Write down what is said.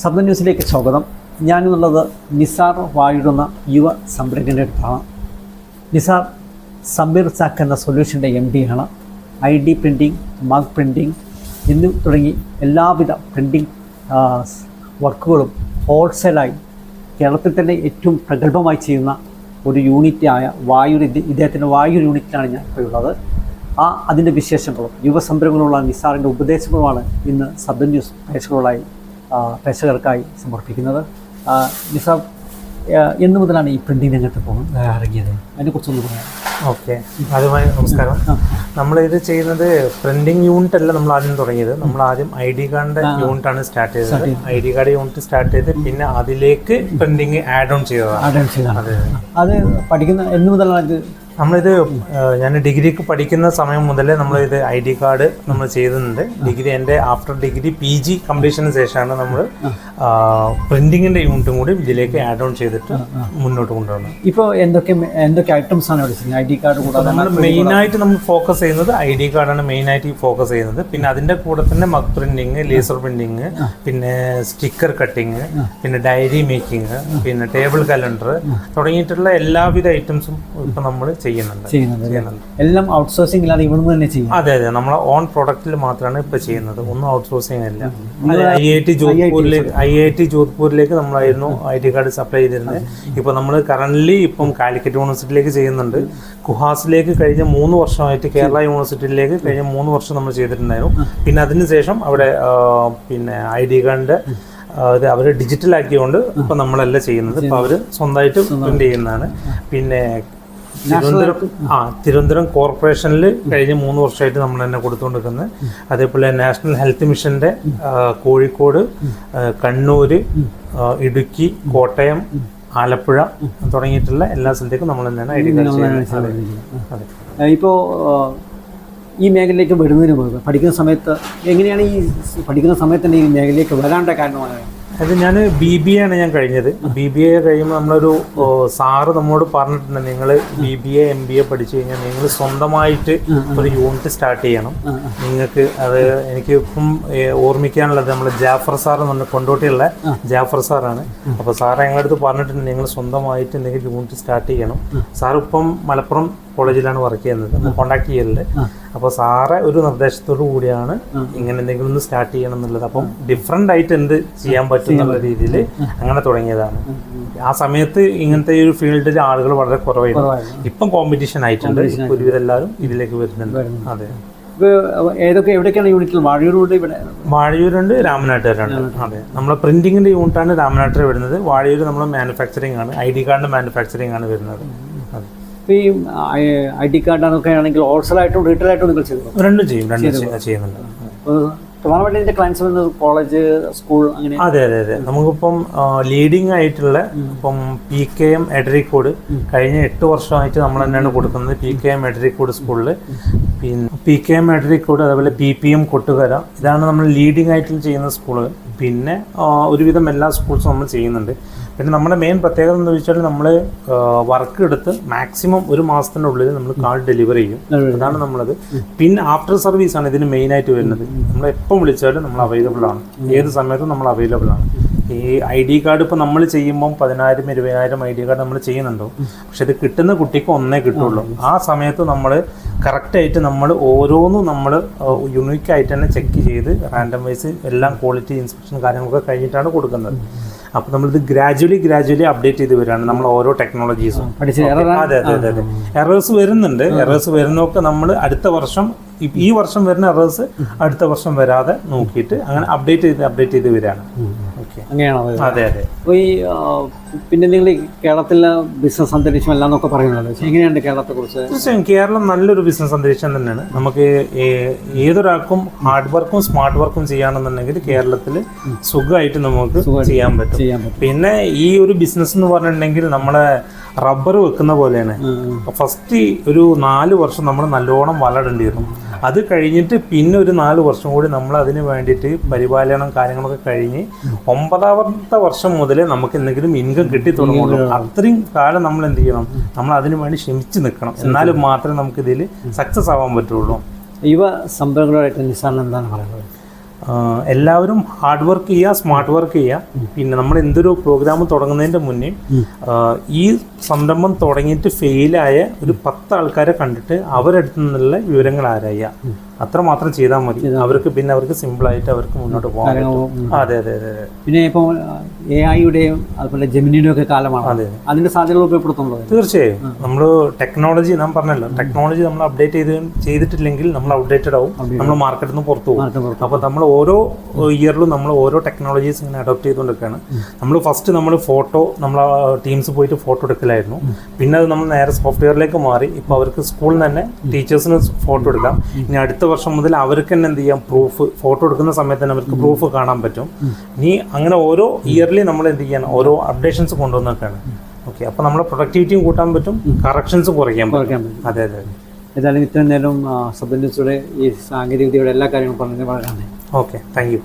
ശബ്ദ ന്യൂസിലേക്ക് സ്വാഗതം. ഞാനെന്നുള്ളത് നിസാർ വായിടുന്ന യുവ സംരംഭകന്റെ അടുത്താണ്. നിസാർ സമീർ സാക്ക് എന്ന സൊല്യൂഷന്റെ M ഡിയാണ് I D printing mug printing എന്നിവ തുടങ്ങി എല്ലാവിധ പ്രിന്റിംഗ് വർക്കുകളും ഹോൾസെയിലായി കേരളത്തിൽ തന്നെ ഏറ്റവും പ്രഗത്ഭമായി ചെയ്യുന്ന ഒരു യൂണിറ്റായ വായൂർ ഇദ്ദേഹത്തിന്റെ വായൂർ യൂണിറ്റിലാണ് ഞാൻ ഇപ്പോൾ ഉള്ളത്. ആ അതിന്റെ വിശേഷങ്ങളും യുവസംരംഭങ്ങളുള്ള നിസാറിന്റെ ഉപദേശങ്ങളുമാണ് ഇന്ന് സബ് ന്യൂസ് പ്രേക്ഷകരുമായി പ്രേക്ഷകർക്കായി സമർപ്പിക്കുന്നത്. നിസാബ് എന്ന് മുതലാണ് ഈ പ്രിന്റിംഗ് രംഗത്ത് പോകുന്നത് ഇറങ്ങിയത്. അതിനെക്കുറിച്ചൊന്ന് പറയാം ഓക്കെ. ആദ്യമായി നമസ്കാരം. നമ്മളിത് ഇത് ചെയ്യുന്നത് പ്രിന്റിംഗ് യൂണിറ്റ് അല്ല നമ്മൾ ആദ്യം തുടങ്ങിയത്. നമ്മൾ ആദ്യം ഐ ഡി കാർഡിന്റെ യൂണിറ്റ് ആണ് സ്റ്റാർട്ട് ചെയ്തത്. I D card unit start ചെയ്ത് പിന്നെ അതിലേക്ക് പ്രിന്റിംഗ് ആഡ് ഓൺ ചെയ്തതാണ്. ആഡ് ചെയ്താണ് അത് പഠിക്കുന്ന എന്ന് മുതലാണ് നമ്മളിത് ഞാൻ ഡിഗ്രിക്ക് പഠിക്കുന്ന സമയം മുതലേ നമ്മൾ ഇത് ഐ ഡി കാർഡ് നമ്മൾ ചെയ്തിട്ടുണ്ട്. ഡിഗ്രി എന്റെ ആഫ്റ്റർ ഡിഗ്രി പി ജി കംപ്ലീഷന് ശേഷമാണ് നമ്മൾ പ്രിന്റിങ്ങിന്റെ യൂണിറ്റും കൂടി ഇതിലേക്ക് ആഡ് ഓൺ ചെയ്തിട്ട് മുന്നോട്ട് കൊണ്ടുവന്നത്. ഇപ്പോൾ എന്തൊക്കെ എന്തൊക്കെ ഐറ്റംസ് ആണ് ഐ ഡി കാർഡ് കൂടാതെ നമ്മൾ മെയിനായിട്ട് നമ്മൾ ഫോക്കസ് ചെയ്യുന്നത് ഐ ഡി കാർഡാണ് മെയിനായിട്ട് ഫോക്കസ് ചെയ്യുന്നത്. പിന്നെ അതിന്റെ കൂടെ തന്നെ മഗ് പ്രിന്റിങ് ലേസർ പ്രിന്റിങ് പിന്നെ സ്റ്റിക്കർ കട്ടിങ് പിന്നെ ഡയറി മേക്കിംഗ് പിന്നെ ടേബിൾ കലണ്ടർ തുടങ്ങിയിട്ടുള്ള എല്ലാവിധ ഐറ്റംസും ഇപ്പം നമ്മൾ ചെയ്യുന്നുണ്ട്. ചെയ്യുന്നുണ്ട് എല്ലാം ഔട്ട്സോഴ്സിംഗ് ഇല്ലാതെ ഇവിടുന്ന് തന്നെ ചെയ്യും അതെ അതെ. നമ്മളെ ഓൺ പ്രൊഡക്റ്റിൽ മാത്രമാണ് ഇപ്പൊ ചെയ്യുന്നത്. ഒന്നും ഔട്ട്സോഴ്സിംഗ് അല്ല. ഐ ഐ ടി ജോധ്പൂരിലേക്ക് ഐ ഐ ടി ജോധ്പൂരിലേക്ക് നമ്മളായിരുന്നു ഐ ടി കാർഡ് സപ്ലൈ ചെയ്തിരുന്നത്. ഇപ്പൊ നമ്മൾ കറന്റ് ഇപ്പം കാലിക്കറ്റ് യൂണിവേഴ്സിറ്റിയിലേക്ക് ചെയ്യുന്നുണ്ട്. കുഹാസിലേക്ക് കഴിഞ്ഞ മൂന്ന് വർഷമായിട്ട് കേരള യൂണിവേഴ്സിറ്റിയിലേക്ക് കഴിഞ്ഞ മൂന്ന് വർഷം നമ്മൾ ചെയ്തിട്ടുണ്ടായിരുന്നു. പിന്നെ അതിനുശേഷം അവിടെ പിന്നെ ഐ ഡി കാർഡിന്റെ അത് അവർ ഡിജിറ്റൽ ആക്കിയതുകൊണ്ട് ഇപ്പൊ നമ്മളല്ല ചെയ്യുന്നത്. ഇപ്പം അവർ സ്വന്തമായിട്ട് പ്രിന്റ് ചെയ്യുന്നതാണ്. പിന്നെ തിരുവനന്തപുരം ആ തിരുവനന്തപുരം കോർപ്പറേഷനിൽ കഴിഞ്ഞ മൂന്ന് വർഷമായിട്ട് നമ്മൾ തന്നെ കൊടുത്തുകൊണ്ടിരിക്കുന്നത്. അതേപോലെ നാഷണൽ ഹെൽത്ത് മിഷന്റെ കോഴിക്കോട് കണ്ണൂർ ഇടുക്കി കോട്ടയം ആലപ്പുഴ തുടങ്ങിയിട്ടുള്ള എല്ലാ സ്ഥലത്തേക്കും നമ്മൾ തന്നെയാണ് ഐ ഡി കാർഡ് ചെയ്യുന്നത്. അതെ. അതെ. ഇപ്പോൾ ഈ മേഖലയിലേക്ക് വരുന്നതിന് മുമ്പ് പഠിക്കുന്ന സമയത്ത് എങ്ങനെയാണ് ഈ പഠിക്കുന്ന സമയത്ത് തന്നെ ഈ മേഖലയിലേക്ക് വരാണ്ട കാരണമാണ് അത് ഞാൻ ബി ബി എ ആണ് ഞാൻ കഴിഞ്ഞത്. ബി ബി എ കഴിയുമ്പോൾ നമ്മളൊരു സാറ് നമ്മോട് പറഞ്ഞിട്ടുണ്ട്. നിങ്ങൾ B B A M B A പഠിച്ചു കഴിഞ്ഞാൽ നിങ്ങൾ സ്വന്തമായിട്ട് ഒരു യൂണിറ്റ് സ്റ്റാർട്ട് ചെയ്യണം. നിങ്ങൾക്ക് അത് എനിക്ക് ഇപ്പം ഓർമ്മിക്കാനുള്ളത് നമ്മൾ ജാഫർ സാർ എന്ന് പറഞ്ഞ കൊണ്ടോട്ടിയുള്ള ജാഫർ സാറാണ്. അപ്പോൾ സാർ ഞങ്ങളുടെ അടുത്ത് പറഞ്ഞിട്ടുണ്ട് നിങ്ങൾ സ്വന്തമായിട്ട് എന്തെങ്കിലും യൂണിറ്റ് സ്റ്റാർട്ട് ചെയ്യണം. സാർ ഇപ്പം മലപ്പുറം കോളേജിലാണ് വർക്ക് ചെയ്യുന്നത്. കോൺടാക്ട് ചെയ്യലുണ്ട്. അപ്പോൾ സാറ് ഒരു നിർദ്ദേശത്തോടു കൂടിയാണ് ഇങ്ങനെ എന്തെങ്കിലും ഒന്ന് സ്റ്റാർട്ട് ചെയ്യണം എന്നുള്ളത്. അപ്പം ഡിഫറെന്റ് ആയിട്ട് എന്ത് ചെയ്യാൻ പറ്റും എന്നുള്ള രീതിയിൽ അങ്ങനെ തുടങ്ങിയതാണ്. ആ സമയത്ത് ഇങ്ങനത്തെ ഒരു ഫീൽഡിൽ ആളുകൾ വളരെ കുറവായിരുന്നു. ഇപ്പം കോമ്പറ്റീഷൻ ആയിട്ടുണ്ട്. ഒരുവിധം എല്ലാവരും ഇതിലേക്ക് വരുന്നുണ്ട്. അതെ. ഏതൊക്കെ എവിടെയൊക്കെയാണ് യൂണിറ്റിൽ? വാഴയൂരുണ്ട് ഇവിടെ? വാഴയൂരുണ്ട് രാമനാട്ടുകാരുണ്ട് അതെ. നമ്മളെ പ്രിന്റിങ്ങിന്റെ യൂണിറ്റാണ് രാമനാട്ടുകർ വരുന്നത്. വാഴയൂർ നമ്മൾ മാനുഫാക്ചറിങ് ആണ്. ഐ ഡി കാർഡിന്റെ മാനുഫാക്ചറിങ് ആണ് വരുന്നത്. ഈ ഐ ഡി കാർഡാണൊക്കെ ആണെങ്കിൽ ഹോൾസെയിലായിട്ടും റീറ്റെയിലായിട്ടും നിങ്ങൾ ചെയ്തു രണ്ടും ചെയ്യും രണ്ടും ചെയ്യുന്നുണ്ട്. അപ്പോൾ പ്രധാനമായിട്ടും ഇതിന്റെ ക്ലയൻസ് വരുന്നത് കോളേജ് സ്കൂൾ അങ്ങനെ? അതെ അതെ അതെ. നമുക്കിപ്പം ലീഡിങ് ആയിട്ടുള്ള ഇപ്പം പി കെ എം എഡറിക്കോഡ് കഴിഞ്ഞ എട്ട് വർഷമായിട്ട് നമ്മൾ തന്നെയാണ് കൊടുക്കുന്നത്. പി കെ എം എഡറിക്കോഡ് സ്കൂളിൽ പിന്നെ പി കെ എം എഡറിക്കോഡ് അതേപോലെ പി പി എം കൊട്ടുകര ഇതാണ് നമ്മൾ ലീഡിങ് ആയിട്ട് ചെയ്യുന്ന സ്കൂളുകൾ പിന്നെ ഒരുവിധം എല്ലാ സ്കൂൾസും നമ്മൾ ചെയ്യുന്നുണ്ട്. പിന്നെ നമ്മുടെ മെയിൻ പ്രത്യേകത എന്ന് വെച്ചാൽ നമ്മൾ വർക്ക് എടുത്ത് മാക്സിമം ഒരു മാസത്തിന്റെ ഉള്ളിൽ നമ്മൾ കാർഡ് ഡെലിവർ ചെയ്യും. അതാണ് നമ്മളത്. പിന്നെ ആഫ്റ്റർ സർവീസ് ആണ് ഇതിന് മെയിൻ ആയിട്ട് വരുന്നത്. നമ്മൾ എപ്പം വിളിച്ചാലും നമ്മൾ അവൈലബിൾ ആണ്. ഏത് സമയത്തും നമ്മൾ അവൈലബിൾ ആണ്. ഈ ഐ ഡി കാർഡ് ഇപ്പോൾ നമ്മൾ ചെയ്യുമ്പം പതിനായിരം ഇരുപതിനായിരം ഐ ഡി കാർഡ് നമ്മൾ ചെയ്യുന്നുണ്ടോ? പക്ഷെ ഇത് കിട്ടുന്ന കുട്ടിക്ക് ഒന്നേ കിട്ടുള്ളൂ. ആ സമയത്ത് നമ്മൾ കറക്റ്റായിട്ട് നമ്മൾ ഓരോന്നും നമ്മൾ യുണീക്കായിട്ട് തന്നെ ചെക്ക് ചെയ്ത് റാൻഡം വൈസ് എല്ലാം ക്വാളിറ്റി ഇൻസ്പെക്ഷൻ കാര്യങ്ങളൊക്കെ കഴിഞ്ഞിട്ടാണ് കൊടുക്കുന്നത്. അപ്പോൾ നമ്മളിത് ഗ്രാജുവലി ഗ്രാജുവലി അപ്ഡേറ്റ് ചെയ്ത് വരികയാണ് നമ്മൾ ഓരോ ടെക്നോളജീസും അതെ അതെ അതെ അതെ. എറേഴ്സ് വരുന്നുണ്ട്. എറേഴ്സ് വരുന്നതൊക്കെ നമ്മൾ അടുത്ത വർഷം ഈ- ഈ വർഷം വരുന്ന എറേഴ്സ് അടുത്ത വർഷം വരാതെ നോക്കിയിട്ട് അങ്ങനെ അപ്ഡേറ്റ് ചെയ്ത് അപ്ഡേറ്റ് ചെയ്ത് വരികയാണ്. ഓക്കെ. അങ്ങനെയാണോ? അതെ അതെ. അപ്പോൾ ഈ പിന്നെ നിങ്ങൾ കേരളത്തിലെ ബിസിനസ് അന്തരീക്ഷം എല്ലാം എന്നൊക്കെ പറയുന്നത് എങ്ങനെയാണ് എങ്ങനെയുണ്ട് കേരളത്തെക്കുറിച്ച്? തീർച്ചയായും കേരളം നല്ലൊരു ബിസിനസ് അന്തരീക്ഷം തന്നെയാണ്. നമുക്ക് ഏതൊരാൾക്കും ഹാർഡ് വർക്കും സ്മാർട്ട് വർക്കും ചെയ്യാണെന്നുണ്ടെങ്കിൽ കേരളത്തിൽ സുഖമായിട്ട് നമുക്ക് ചെയ്യാൻ പറ്റും. ചെയ്യാൻ പറ്റും. പിന്നെ ഈ ഒരു ബിസിനസ് എന്ന് പറഞ്ഞിട്ടുണ്ടെങ്കിൽ നമ്മളെ റബ്ബർ വെക്കുന്ന പോലെയാണ്. ഫസ്റ്റ് ഒരു നാല് വർഷം നമ്മൾ നല്ലോണം വളരേണ്ടിയിരുന്നു അത് കഴിഞ്ഞിട്ട് പിന്നെ ഒരു നാല് വർഷം കൂടി നമ്മൾ അതിന് വേണ്ടിയിട്ട് പരിപാലനം കാര്യങ്ങളൊക്കെ കഴിഞ്ഞ് ഒമ്പതാമത്തെ വർഷം മുതലേ നമുക്ക് എന്തെങ്കിലും ഇൻകം കിട്ടി തുടങ്ങുള്ളൂ. അത്രയും കാലം നമ്മൾ എന്ത് ചെയ്യണം? നമ്മൾ അതിന് വേണ്ടി ക്ഷമിച്ച് നിൽക്കണം. എന്നാലും മാത്രമേ നമുക്ക് ഇതിൽ സക്സസ് ആവാൻ പറ്റുള്ളൂ. യുവ സംരംഭങ്ങളായിട്ട് നിസാറിന് എന്താണ് പറയുന്നത് എല്ലാവരും ഹാർഡ് വർക്ക് ചെയ്യുക സ്മാർട്ട് വർക്ക് ചെയ്യുക. പിന്നെ നമ്മൾ എന്തൊരു പ്രോഗ്രാം തുടങ്ങുന്നതിന്റെ മുന്നേ ഈ സംരംഭം തുടങ്ങിയിട്ട് ഫെയിലായ ഒരു പത്ത് ആൾക്കാരെ കണ്ടിട്ട് അവരടുത്ത് നിന്നുള്ള വിവരങ്ങൾ ആരായുക അത്ര മാത്രം ചെയ്താൽ മതി. അവർക്ക് പിന്നെ അവർക്ക് സിമ്പിളായിട്ട് അവർക്ക് മുന്നോട്ട് പോകാൻ അതെ അതെ അതെ പിന്നെ ഇപ്പോൾ എ ഐയുടെയും അതുപോലെ ജമിനിയുടെ ഒക്കെ കാലമാണ്. അതെ. അതിന്റെ സാധ്യതകൾ ഉപയോഗപ്പെടുത്തുന്നത് തീർച്ചയായും. നമ്മൾ ടെക്നോളജി ഞാൻ പറഞ്ഞല്ലോ. ടെക്നോളജി നമ്മൾ അപ്ഡേറ്റ് ചെയ്ത് ചെയ്തിട്ടില്ലെങ്കിൽ നമ്മൾ അപ്ഡേറ്റഡ് ആവും. നമ്മൾ മാർക്കറ്റിൽ നിന്ന് പുറത്തു പോകും അപ്പോൾ നമ്മൾ ഓരോ ഇയറിലും നമ്മൾ ഓരോ ടെക്നോളജീസ് ഇങ്ങനെ അഡോപ്റ്റ് ചെയ്തുകൊണ്ടിരിക്കുകയാണ്. നമ്മൾ ഫസ്റ്റ് നമ്മൾ ഫോട്ടോ നമ്മൾ ടീംസ് പോയിട്ട് ഫോട്ടോ എടുക്കലായിരുന്നു. പിന്നെ അത് നമ്മൾ നേരെ സോഫ്റ്റ്വെയറിലേക്ക് മാറി. ഇപ്പോൾ അവർക്ക് സ്കൂളിൽ തന്നെ ടീച്ചേഴ്സിന് ഫോട്ടോ എടുക്കാം. ഇനി അടുത്ത വർഷം മുതൽ അവർക്ക് തന്നെ എന്ത് ചെയ്യാം? പ്രൂഫ് ഫോട്ടോ എടുക്കുന്ന സമയത്ത് തന്നെ അവർക്ക് പ്രൂഫ് കാണാൻ പറ്റും. ഇനി അങ്ങനെ ഓരോ ഇയർലി നമ്മൾ എന്ത് ചെയ്യണം? ഓരോ അപ്ഡേഷൻസ് കൊണ്ടുവന്നിട്ടാണ് ഓക്കെ അപ്പോൾ നമ്മുടെ പ്രൊഡക്ടിവിറ്റിയും കൂട്ടാൻ പറ്റും കറക്ഷൻസ് കുറയ്ക്കാൻ പറ്റും. അതെ അതെ ഏതായാലും ഇത്രയും നേരം സബ് ഈ സാങ്കേതിക വിദ്യയുടെ എല്ലാ കാര്യങ്ങളും പറഞ്ഞു വളരെ ഓക്കെ താങ്ക് യു